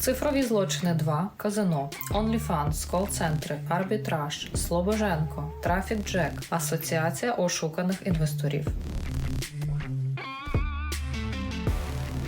Цифрові злочини 2, казино, OnlyFans, кол-центри, арбітраж, Слобоженко, Трафік Джек, Асоціація ошуканих інвесторів.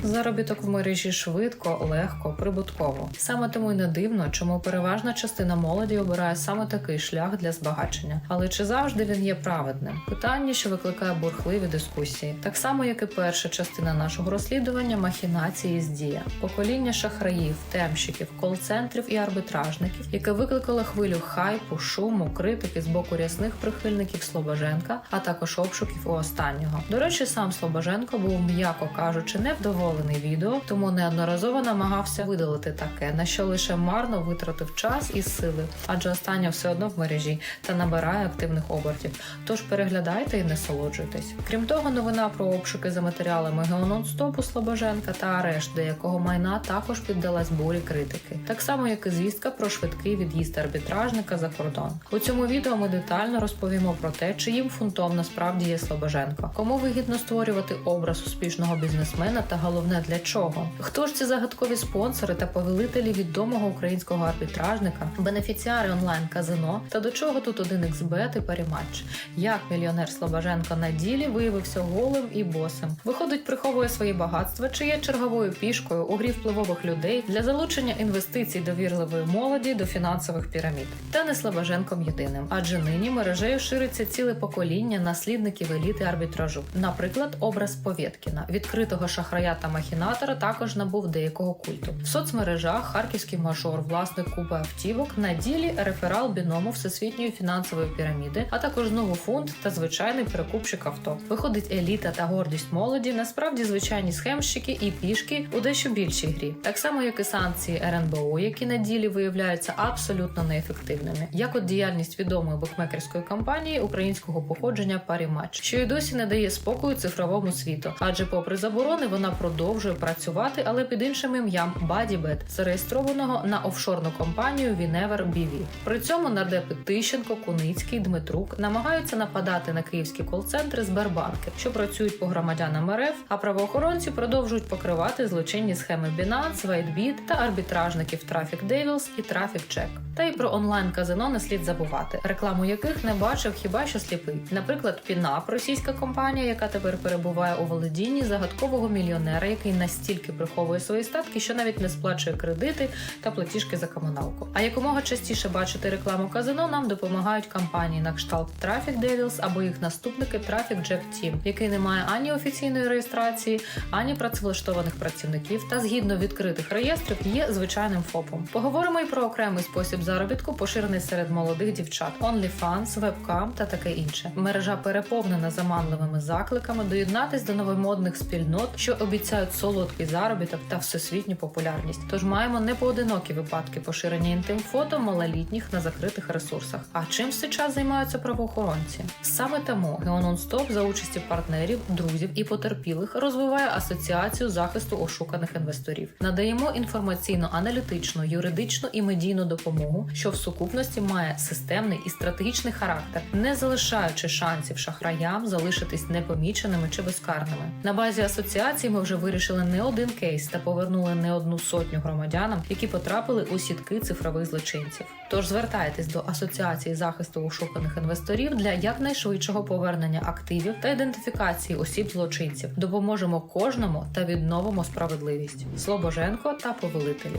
Заробіток в мережі швидко, легко, прибутково. Саме тому й не дивно, чому переважна частина молоді обирає саме такий шлях для збагачення. Але чи завжди він є праведним? Питання, що викликає бурхливі дискусії, так само як і перша частина нашого розслідування махінації з дія, покоління шахраїв, темщиків, кол-центрів і арбітражників, яке викликало хвилю хайпу, шуму, критики з боку рясних прихильників Слобоженка, а також обшуків у останнього. До речі, сам Слобоженко був, м'яко кажучи, невдоволений відео, тому неодноразово намагався видалити таке, на що лише марно витратив час і сили, адже останнє все одно в мережі та набирає активних обертів. Тож переглядайте і насолоджуйтесь. Крім того, новина про обшуки за матеріалами Геононстопу Слобоженка та арешт деякого майна також піддалась бурі критики, так само як і звістка про швидкий від'їзд арбітражника за кордон. У цьому відео ми детально розповімо про те, чиїм фунтом насправді є Слобоженко, кому вигідно створювати образ успішного бізнесмена та головне для чого. Хто ж ці загадкові спонсори та повелителі відомого українського арбітражника, бенефіціари онлайн казино та до чого тут один xbet і паріматч? Як мільйонер Слобоженко на ділі виявився голим і босим? Виходить, приховує свої багатства, чи є черговою пішкою у грі впливових людей для залучення інвестицій довірливої молоді до фінансових пірамід. Та не Слобоженком єдиним, адже нині мережею шириться ціле покоління наслідників еліти арбітражу. Наприклад, образ Повєткіна, відкритого шахрая та махінатора, також набув деякого культу. В соцмережах харківський мажор, власник купи автівок, на ділі реферал біному всесвітньої фінансової піраміди, а також знову фонд та звичайний перекупщик авто. Виходить, еліта та гордість молоді насправді звичайні схемщики і пішки у дещо більшій грі, так само як і санкції РНБО, які на ділі виявляються абсолютно неефективними, як от діяльність відомої букмекерської компанії українського походження Паріматч, що й досі не дає спокою цифровому світу, адже, попри заборони, вона продовжує працювати, але під іншим ім'ям BuddyBet, зареєстрованого на офшорну компанію Vinever BV. При цьому нардепи Тищенко, Куницький, Дмитрук намагаються нападати на київські кол-центри Сбербанки, що працюють по громадянам РФ, а правоохоронці продовжують покривати злочинні схеми Binance, WhiteBit та арбітражників Traffic Devils і Traffic Check. Та й про онлайн-казино не слід забувати, рекламу яких не бачив хіба що сліпий. Наприклад, Пінап, російська компанія, яка тепер перебуває у володінні загадкового мільйонера, який настільки приховує свої статки, що навіть не сплачує кредити та платіжки за комуналку. А якомога частіше бачити рекламу казино нам допомагають компанії на кшталт Traffic Devils або їх наступники Traffic Jack Team, який не має ані офіційної реєстрації, ані працевлаштованих працівників, та згідно відкритих реєстрів є звичайним ФОПом. Поговоримо й про окремий спосіб заробітку, поширений серед молодих дівчат, OnlyFans, вебкам та таке інше. Мережа переповнена заманливими закликами доєднатись до новомодних спільнот, що обіцяють солодкий заробіток та всесвітню популярність. Тож маємо непоодинокі випадки поширення інтим-фото малолітніх на закритих ресурсах. А чим в цей час займаються правоохоронці? Саме тому Геононстоп за участі партнерів, друзів і потерпілих розвиває асоціацію захисту ошуканих інвесторів. Надаємо інформаційно-аналітичну, юридичну і медійну допомогу, що в сукупності має системний і стратегічний характер, не залишаючи шансів шахраям залишитись непоміченими чи безкарними. На базі асоціації ми вже вирішили не один кейс та повернули не одну сотню громадянам, які потрапили у сітки цифрових злочинців. Тож звертайтесь до асоціації захисту ошуканих інвесторів для якнайшвидшого повернення активів та ідентифікації осіб злочинців. Допоможемо кожному та відновимо справедливість. Слобоженко та повелителі.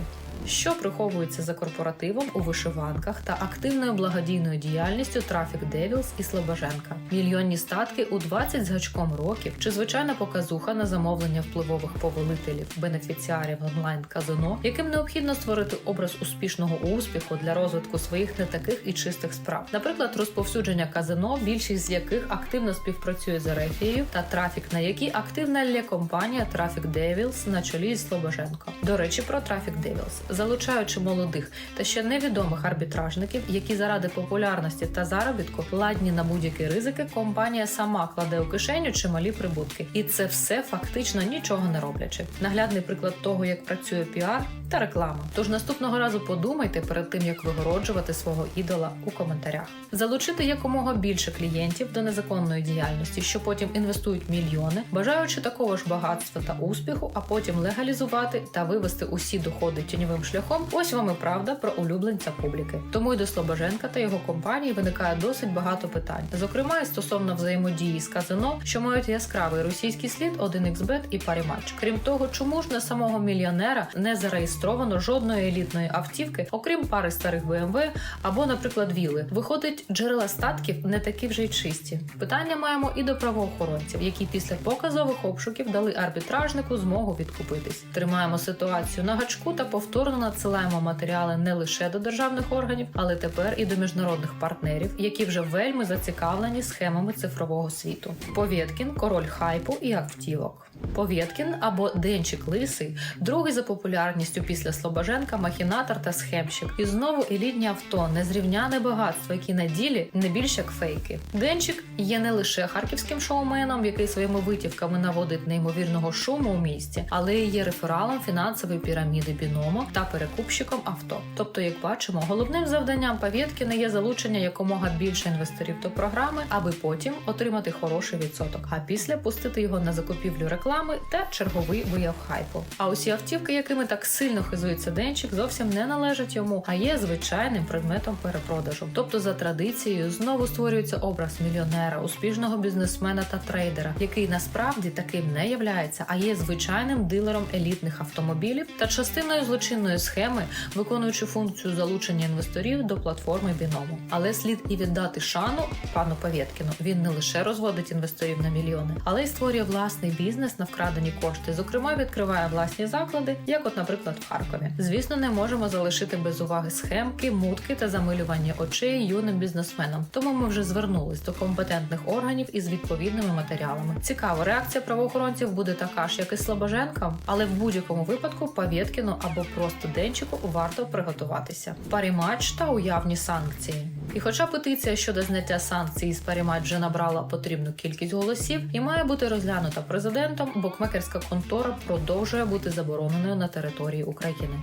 Що приховується за корпоративом у вишиванках та активною благодійною діяльністю Traffic Devils і Слобоженка, мільйонні статки у 20 з гачком років чи звичайна показуха на замовлення впливових повелителів, бенефіціарів онлайн казино, яким необхідно створити образ успішного успіху для розвитку своїх не таких і чистих справ, наприклад, розповсюдження казино, більшість з яких активно співпрацює з Ерефією, та трафік, на якій активна лє компанія Traffic Devils на чолі з Слобоженко. До речі, про Traffic Devils. залучаючи молодих та ще невідомих арбітражників, які заради популярності та заробітку ладні на будь-які ризики, компанія сама кладе у кишеню чималі прибутки, і це все фактично нічого не роблячи. Наглядний приклад того, як працює піар та реклама. Тож наступного разу подумайте перед тим, як вигороджувати свого ідола у коментарях. Залучити якомога більше клієнтів до незаконної діяльності, що потім інвестують мільйони, бажаючи такого ж багатства та успіху, а потім легалізувати та вивести усі доходи тіньовим шляхом. Ось вам і правда про улюбленця публіки. Тому й до Слобоженка та його компанії виникає досить багато питань, зокрема і стосовно взаємодії з казино, що мають яскравий російський слід 1xBet і Паріматч. Крім того, чому ж на самого мільйонера не зареєстровано жодної елітної автівки, окрім пари старих BMW або, наприклад, віли. Виходить, джерела статків не такі вже й чисті. Питання маємо і до правоохоронців, які після показових обшуків дали арбітражнику змогу відкупитись. Тримаємо ситуацію на гачку та повторно надсилаємо матеріали не лише до державних органів, але тепер і до міжнародних партнерів, які вже вельми зацікавлені схемами цифрового світу. Повєткін, король хайпу і автівок. Повєткін або Денчик Лисий, другий за популярністю після Слобоженка, махінатор та схемщик. І знову елітні авто, незрівняне багатство, які на ділі не більш як фейки. Денчик є не лише харківським шоуменом, який своїми витівками наводить неймовірного шуму у місті, але і є рефералом фінансової піраміди Біномо та перекупщиком авто. Тобто, як бачимо, головним завданням Павєткіна є залучення якомога більше інвесторів до програми, аби потім отримати хороший відсоток, а після пустити його на закупівлю реклами та черговий вияв хайпу. А усі автівки, якими так сильно хизується денчик, зовсім не належать йому, а є звичайним предметом перепродажу. Тобто, за традицією, знову створюється образ мільйонера, успішного бізнесмена та трейдера, який насправді таким не являється, а є звичайним дилером елітних автомобілів та частиною злочинної схеми, виконуючи функцію залучення інвесторів до платформи Біному. Але слід і віддати шану пану Павєткіну. Він не лише розводить інвесторів на мільйони, але й створює власний бізнес на вкрадені кошти. Зокрема, відкриває власні заклади, як, от, наприклад, Харкові. Звісно, не можемо залишити без уваги схемки, мутки та замилювання очей юним бізнесменам. Тому ми вже звернулись до компетентних органів із відповідними матеріалами. Цікаво, реакція правоохоронців буде така ж, як і Слобоженка, але в будь-якому випадку Павєткіну або просто Денчику варто приготуватися. Парімач та уявні санкції. І хоча петиція щодо зняття санкцій з Парімач вже набрала потрібну кількість голосів і має бути розглянута президентом, букмекерська контора продовжує бути забороненою на території України.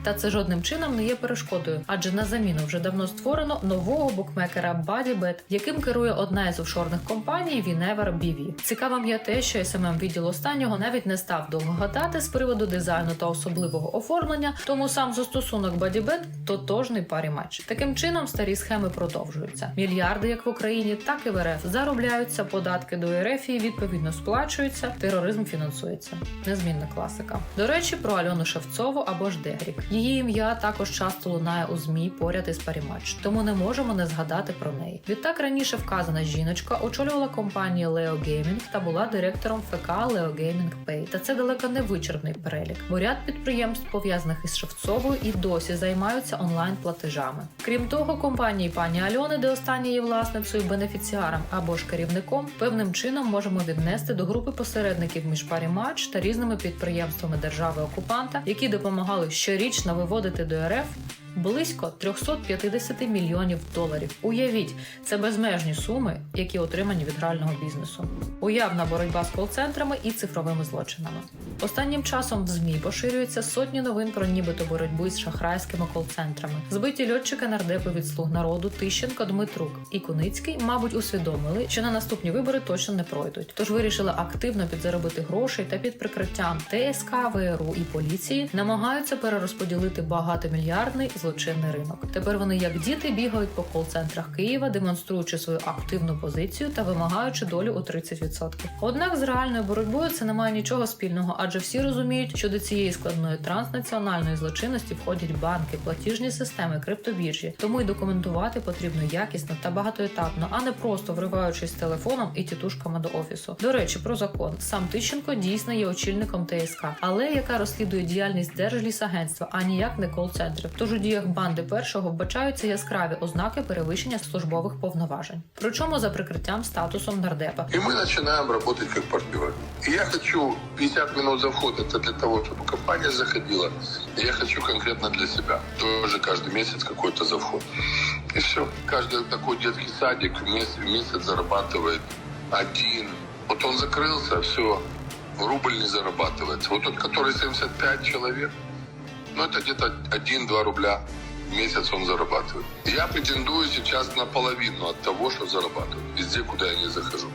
Та це жодним чином не є перешкодою, адже на заміну вже давно створено нового букмекера BuddyBet, яким керує одна із офшорних компаній Vinever BV. Цікавим є те, що СММ відділ останнього навіть не став довго гадати з приводу дизайну та особливого оформлення, тому сам застосунок BuddyBet – тотожний парімач. Таким чином старі схеми продовжуються. Мільярди, як в Україні, так і в РФ заробляються, податки до РФ і відповідно сплачуються, тероризм фінансується. Незмінна класика. До речі, про Альону Шевцову або ж Дегрік. Її ім'я також часто лунає у змі поряд із парімач, тому не можемо не згадати про неї. Відтак раніше вказана жіночка очолювала компанію Leo Gaming та була директором ФК Leo Gaming Pay. Та це далеко не вичерпний перелік, бо ряд підприємств пов'язаних із Шевцовою і досі займаються онлайн платежами. Крім того, компанії пані Альони, де остання є власницею, бенефіціаром або ж керівником, певним чином можемо віднести до групи посередників між Парімач та різними підприємствами держави окупанта, які допомагали щорічно виводити до РФ. Близько 350 мільйонів доларів. Уявіть, це безмежні суми, які отримані від грального бізнесу. Уявна боротьба з кол-центрами і цифровими злочинами. Останнім часом в змі поширюються сотні новин про нібито боротьбу із шахрайськими кол-центрами. Збиті льотчики нардепи від слуг народу Тищенко, Дмитрук і Куницький, мабуть, усвідомили, що на наступні вибори точно не пройдуть. Тож вирішили активно підзаробити грошей та під прикриттям ТСК, ВРУ і поліції намагаються перерозподілити багатомільярдний злочинний ринок. Тепер вони, як діти, бігають по кол-центрах Києва, демонструючи свою активну позицію та вимагаючи долю у 30%. Однак з реальною боротьбою це не має нічого спільного, адже всі розуміють, що до цієї складної транснаціональної злочинності входять банки, платіжні системи, криптобіржі. Тому й документувати потрібно якісно та багатоетапно, а не просто вриваючись телефоном і тітушками до офісу. До речі, про закон сам Тищенко дійсно є очільником ТСК, але яка розслідує діяльність Держлісагентства, а ніяк не кол-центрів. Тож у діях банди першого вбачаються яскраві ознаки перевищення службових повноважень. Причому за прикриттям статусом нардепа. И мы начинаем работать как партнеры. И я хочу 50 минут за вход, это для того, чтобы компания заходила. И я хочу конкретно для себя. Тоже каждый месяц какой-то за вход. И все. Каждый такой детский садик в месяц, в месяц зарабатывает один. Вот он закрылся, все. Рубль не зарабатывается. Вот тот, который 75 человек, Ну, это где-то 1-2 рубля в месяц он зарабатывает. Я претендую сейчас на половину от того, что зарабатываю. Везде, куда я не захожу.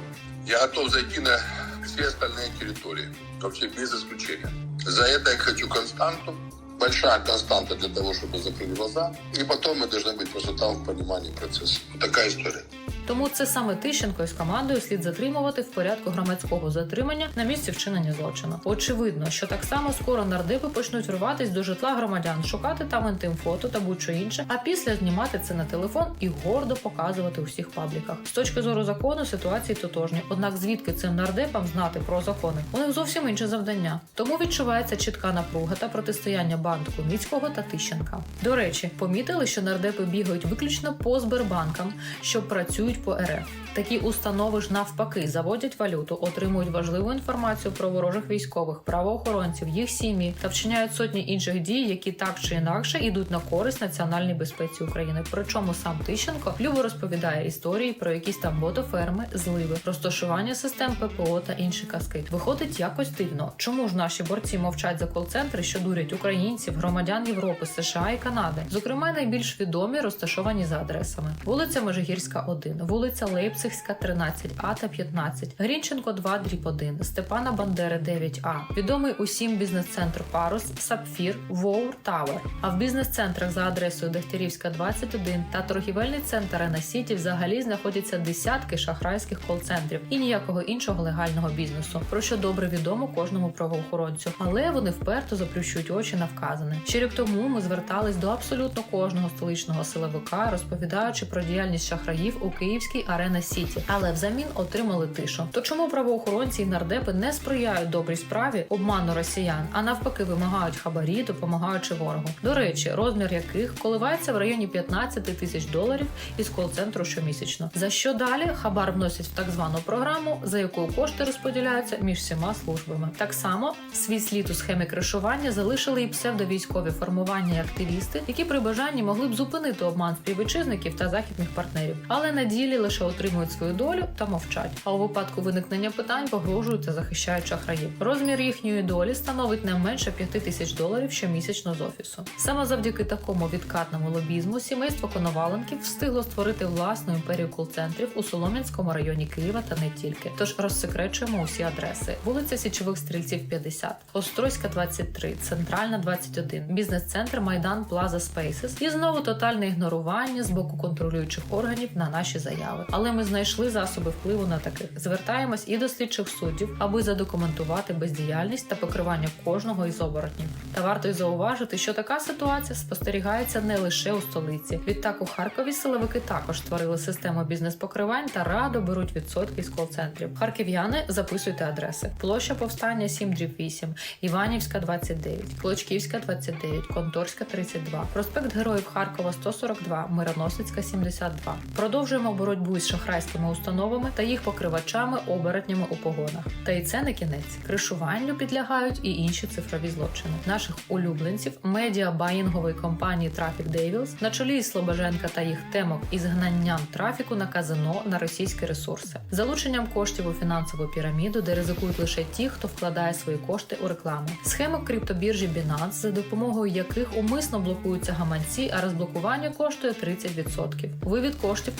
Я готов зайти на все остальные территории. Вообще без исключения. За это я хочу константу. Большая константа для того, чтобы закрыть глаза. И потом мы должны быть просто там в понимании процесса. Такая история. Тому це саме Тищенко із командою слід затримувати в порядку громадського затримання на місці вчинення злочину. Очевидно, що так само скоро нардепи почнуть вриватись до житла громадян, шукати там інтим-фото та будь-що інше, а після знімати це на телефон і гордо показувати у всіх пабліках. З точки зору закону ситуації тотожні. Однак звідки цим нардепам знати про закони? У них зовсім інше завдання. Тому відчувається чітка напруга та протистояння банд Куницького та Тищенка. До речі, помітили, що нардепи бігають виключно по Сбербанкам, що працюють по РФ. Такі установи ж навпаки заводять валюту, отримують важливу інформацію про ворожих військових, правоохоронців, їх сім'ї та вчиняють сотні інших дій, які так чи інакше йдуть на користь національній безпеці України. Причому сам Тищенко любо розповідає історії про якісь там ботоферми, зливи, розташування систем ППО та інші казки. Виходить якось дивно. Чому ж наші борці мовчать за кол-центри, що дурять українців, громадян Європи, США і Канади? Зокрема, найбільш відомі розташовані за адресами: вулиця Межигірська, 1, вулиця Лейпцигська, 13, А та 15, Грінченко 2, дріб 1, Степана Бандери 9А, відомий усім бізнес-центр Парус, Сапфір, Воур Тауер. А в бізнес-центрах за адресою Дегтярівська 21 та торгівельний центр Рена Сіті взагалі знаходяться десятки шахрайських кол-центрів і ніякого іншого легального бізнесу, про що добре відомо кожному правоохоронцю. Але вони вперто заплющують очі на вказане. Ще тому ми звертались до абсолютно кожного столичного силовика, розповідаючи про діяльність шахраїв у Київській Арена Сіті, але взамін отримали тишу. То чому правоохоронці і нардепи не сприяють добрій справі обману росіян, а навпаки вимагають хабарі, допомагаючи ворогу? До речі, розмір яких коливається в районі 15 тисяч доларів із кол-центру щомісячно. За що далі хабар вносять в так звану програму, за якою кошти розподіляються між всіма службами. Так само свій слід у схемі кришування залишили і псевдовійськові формування і активісти, які при бажанні могли б зупинити обман співвітчизників та західних партнерів, але на ділі лише отримують свою долю та мовчать. А у випадку виникнення питань погрожують та захищають. Розмір їхньої долі становить не менше 5 тисяч доларів щомісячно з офісу. Саме завдяки такому відкатному лобізму сімейство Коноваленків встигло створити власну імперію кол-центрів у Солом'янському районі Києва та не тільки. Тож розсекречуємо усі адреси: вулиця Січових стрільців 50, Острозька 23, Центральна 21, бізнес-центр Майдан Плаза Спейсес і знову тотальне ігнорування з боку контролюючих органів на наші заяви. Але ми знайшли засоби впливу на таких. Звертаємось і до слідчих суддів, аби задокументувати бездіяльність та покривання кожного із оборотнів. Та варто й зауважити, що така ситуація спостерігається не лише у столиці. Відтак у Харкові силовики також створили систему бізнес-покривань та радо беруть відсотки з кол-центрів. Харків'яни записуйте адреси: площа повстання 7 8, Іванівська 29, Клочківська 29, Конторська 32, проспект Героїв Харкова 142, Мироносицька 72. Продовжуємо боротьбу із шахрайськими установами та їх покривачами оборотнями у погонах. Та й це не кінець. Кришуванню підлягають і інші цифрові злочини. Наших улюбленців медіа баїнгової компанії Traffic Devils на чолі із Слобоженка та їх темок із гнанням трафіку на казино на російські ресурси, залученням коштів у фінансову піраміду, де ризикують лише ті, хто вкладає свої кошти у рекламу, схеми криптобіржі Binance, за допомогою яких умисно блокуються гаманці, а розблокування коштує 30%. Вивід коштів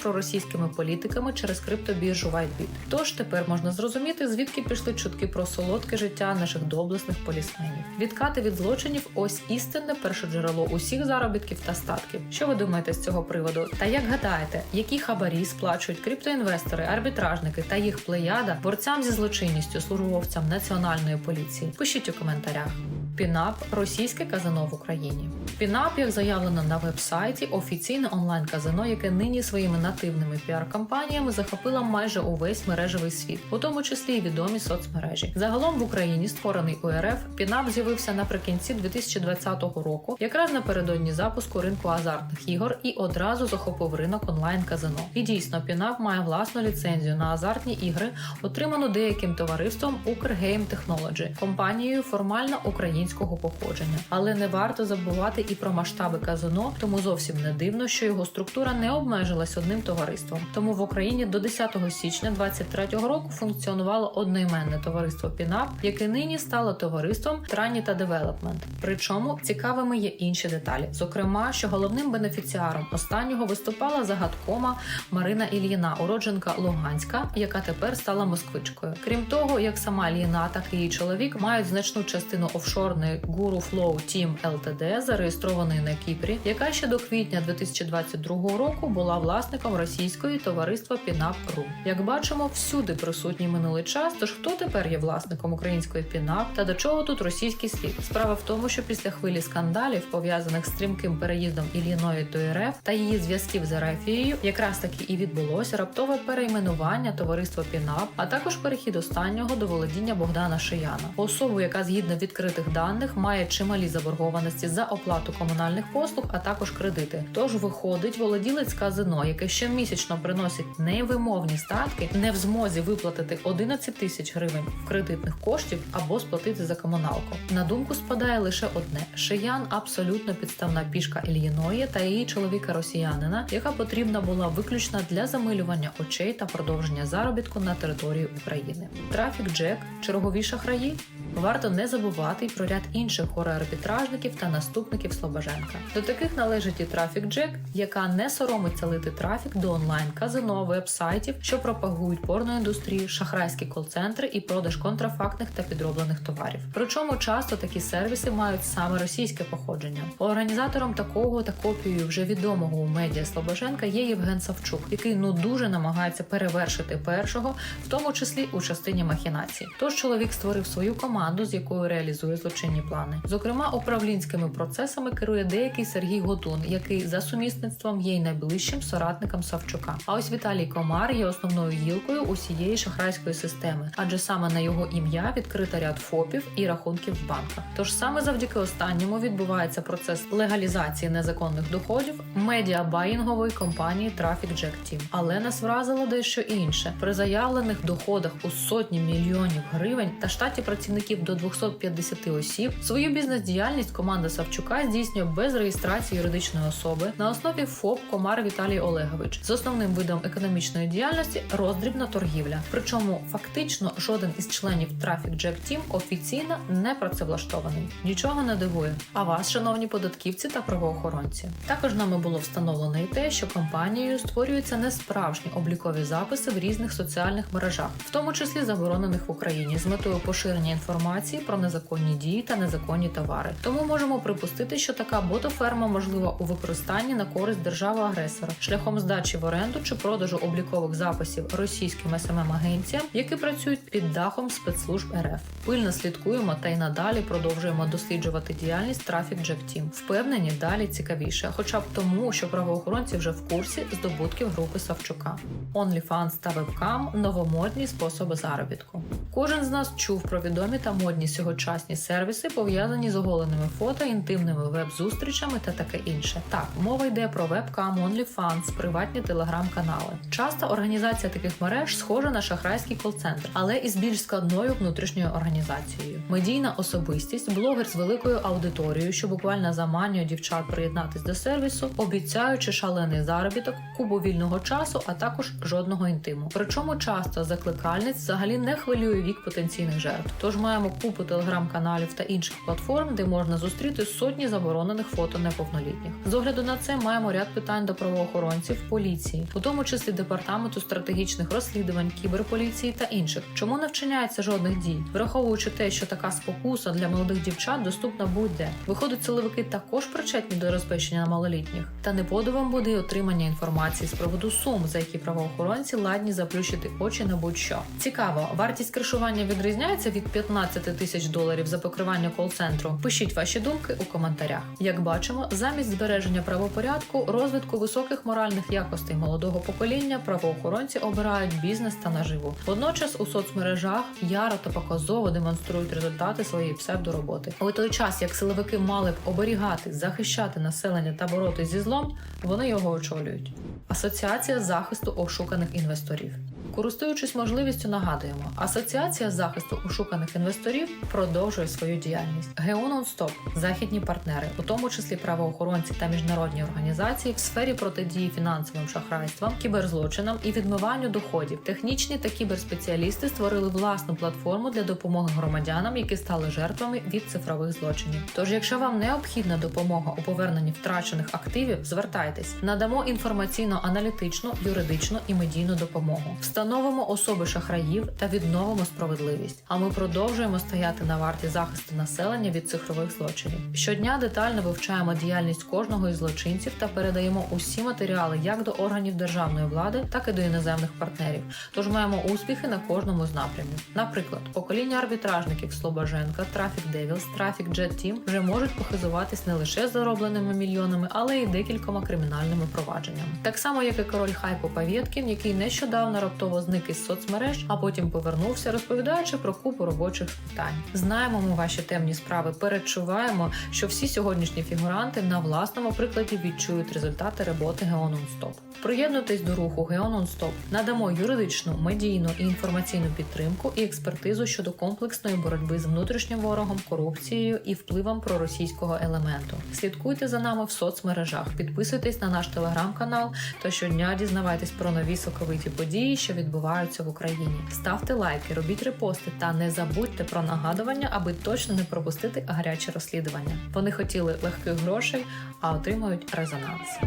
проросійськими політиками через криптобіржу WhiteBit. Тож тепер можна зрозуміти, звідки пішли чутки про солодке життя наших доблесних полісменів. Відкати від злочинів ось істинне першоджерело усіх заробітків та статків. Що ви думаєте з цього приводу? Та як гадаєте, які хабарі сплачують криптоінвестори, арбітражники та їх плеяда борцям зі злочинністю, службовцям національної поліції? Пишіть у коментарях. Пінап російське казино в Україні. Пінап, як заявлено на веб-сайті, офіційне онлайн-казино, яке нині своїми нативними піар-кампаніями захопило майже увесь мережевий світ, у тому числі й відомі соцмережі. Загалом в Україні створений УРФ Пінап з'явився наприкінці 2020 року, якраз напередодні запуску ринку азартних ігор, і одразу захопив ринок онлайн-казино. І дійсно, Пінап має власну ліцензію на азартні ігри, отриману деяким товариством Укргейм Technology, компанією формально українською українського походження. Але не варто забувати і про масштаби казино, тому зовсім не дивно, що його структура не обмежилась одним товариством. Тому в Україні до 10 січня 23-го року функціонувало одноіменне товариство Пінап, яке нині стало товариством Траніта Девелопмент. Причому цікавими є інші деталі. Зокрема, що головним бенефіціаром останнього виступала загадкома Марина Ільїна, уродженка Луганська, яка тепер стала москвичкою. Крім того, як сама Ільїна, так і її чоловік мають значну частину офшорної Guru Flow Team Ltd, зареєстрованої на Кіпрі, яка ще до квітня 2022 року була власником російської товариства Пінап.ру. Як бачимо, всюди присутній минулий час. Тож хто тепер є власником української Пінап та до чого тут російський слід? Справа в тому, що після хвилі скандалів, пов'язаних з стрімким переїздом Ілліної до РФ та її зв'язків з Ерефією, якраз таки і відбулося раптове перейменування товариства Пінап, а також перехід останнього до володіння Богдана Шияна, особу, яка згідно відкритих даних має чималі заборгованості за оплату комунальних послуг, а також кредити. Тож виходить, володілець казино, яке щомісячно приносить невимовні статки, не в змозі виплатити 11 тисяч гривень в кредитних коштів або сплатити за комуналку. На думку спадає лише одне: Шиян абсолютно підставна пішка Ільїної та її чоловіка росіянина, яка потрібна була виключно для замилювання очей та продовження заробітку на території України. Трафік Джек, чергові шахраї. Варто не забувати й про ряд інших горе-арбітражників та наступників Слобоженка. До таких належить і Трафік Джек, яка не соромиться лити трафік до онлайн казино, веб-сайтів, що пропагують порноіндустрію, шахрайські кол-центри і продаж контрафактних та підроблених товарів. Причому часто такі сервіси мають саме російське походження. Організатором такого та копією вже відомого у медіа Слобоженка є Євген Савчук, який ну дуже намагається перевершити першого, в тому числі у частині махінацій. Тож чоловік створив свою команду, з якою реалізує злочинні плани. Зокрема, управлінськими процесами керує деякий Сергій Годун, який за сумісництвом є й найближчим соратником Савчука. А ось Віталій Комар є основною гілкою усієї шахрайської системи, адже саме на його ім'я відкрита ряд ФОПів і рахунків в банках. Тож саме завдяки останньому відбувається процес легалізації незаконних доходів медіабаїнгової компанії Traffic Jack Team. Але нас вразило дещо інше при заявлених доходах у сотні мільйонів гривень та штаті працівників до 250 осіб. Свою бізнес-діяльність команда Савчука здійснює без реєстрації юридичної особи на основі ФОП Комар Віталій Олегович з основним видом економічної діяльності роздрібна торгівля. Причому фактично жоден із членів Traffic Jack Team офіційно не працевлаштований. Нічого не дивує. А вас, шановні податківці та правоохоронці, також нами було встановлено і те, що компанією створюються несправжні облікові записи в різних соціальних мережах, в тому числі заборонених в Україні, з метою поширення інформації про незаконні дії та незаконні товари. Тому можемо припустити, що така ботоферма можлива у використанні на користь держави-агресора шляхом здачі в оренду чи продажу облікових записів російським смм агенціям які працюють під дахом спецслужб РФ. Пильно слідкуємо та й надалі продовжуємо досліджувати діяльність Traffic Jack Team. Впевнені, далі цікавіше, хоча б тому, що правоохоронці вже в курсі здобутків групи Савчука. OnlyFans та Webcam – новомодні способи заробітку. Кожен з нас чув про відомі та модні сьогочасні сервіси, пов'язані з оголеними фото, інтимними веб-зустрічами та таке інше. Так, мова йде про Webcam, OnlyFans, приватні телеграм-канали. Часто організація таких мереж схожа на шахрайський кол-центр, але із більш складною внутрішньою організацією. Медійна особистість, блогер з великою аудиторією, що буквально заманює дівчат приєднатись до сервісу, обіцяючи шалений заробіток, кубу вільного часу, а також жодного інтиму. Причому часто закликальниць взагалі не хвилює вік потенційних жертв. Тож маємо купу телеграм-каналів та інших платформ, де можна зустріти сотні заборонених фото неповнолітніх. З огляду на це маємо ряд питань до правоохоронців, поліції, у тому числі департаменту стратегічних розслідувань, кіберполіції та інших. Чому не вчиняється жодних дій, враховуючи те, що така спокуса для молодих дівчат доступна будь-де. Виходить, силовики також причетні до розпещення малолітніх, та не подивом буде й отримання інформації з приводу сум, за які правоохоронці ладні заплющити очі на будь-що. Цікаво, вартість кришування відрізняється від 15 тисяч доларів за покривання кол-центру. Пишіть ваші думки у коментарях. Як бачимо, замість збереження правопорядку, розвитку високих моральних якостей молодого покоління, правоохоронці обирають бізнес та наживу. Водночас у соцмережах яро та показово демонструють результати своєї псевдороботи. У той час, як силовики мали б оберігати, захищати населення та боротися зі злом, вони його очолюють. Асоціація захисту ошуканих інвесторів. Користуючись можливістю, нагадуємо, Асоціація захисту ошуканих інвесторів продовжує свою діяльність. ГЕО «Нонстоп» – західні партнери, у тому числі правоохоронці та міжнародні організації в сфері протидії фінансовим шахрайствам, кіберзлочинам і відмиванню доходів. Технічні та кіберспеціалісти створили власну платформу для допомоги громадянам, які стали жертвами від цифрових злочинів. Тож, якщо вам необхідна допомога у поверненні втрачених активів, звертайтесь, надамо інформаційно-аналітичну, юридичну і медійну допомогу. Встановимо особи шахраїв та відновимо справедливість. А ми продовжуємо стояти на варті захисту населення від цифрових злочинів. Щодня детально вивчаємо діяльність кожного із злочинців та передаємо усі матеріали як до органів державної влади, так і до іноземних партнерів. Тож маємо успіхи на кожному з напрямів. Наприклад, покоління арбітражників Слобоженка, Traffic Devils, Traffic Jet Team вже можуть похизуватись не лише заробленими мільйонами, але й декількома кримінальними провадженнями. Так само, як і король хайпу Павєткін, який нещодавно раптово зник із соцмереж, а потім повернувся, розповідаючи про купу робочих питань. Знаємо ми ваші темні справи, перечуваємо, що всі сьогоднішні фігуранти на власному прикладі відчують результати роботи Гео Нонстоп. Приєднуйтесь до руху Гео Нонстоп. Надамо юридичну, медійну і інформаційну підтримку і експертизу щодо комплексної боротьби з внутрішнім ворогом, корупцією і впливом проросійського елементу. Слідкуйте за нами в соцмережах, підписуйтесь на наш телеграм-канал та щодня дізнавайтесь про нові соковиті події, що відбуваються в Україні. Ставте лайки, робіть репости та не забудьте про нагадування, аби точно не пропустити гаряче розслідування. Вони хотіли легких грошей, а отримують резонанс.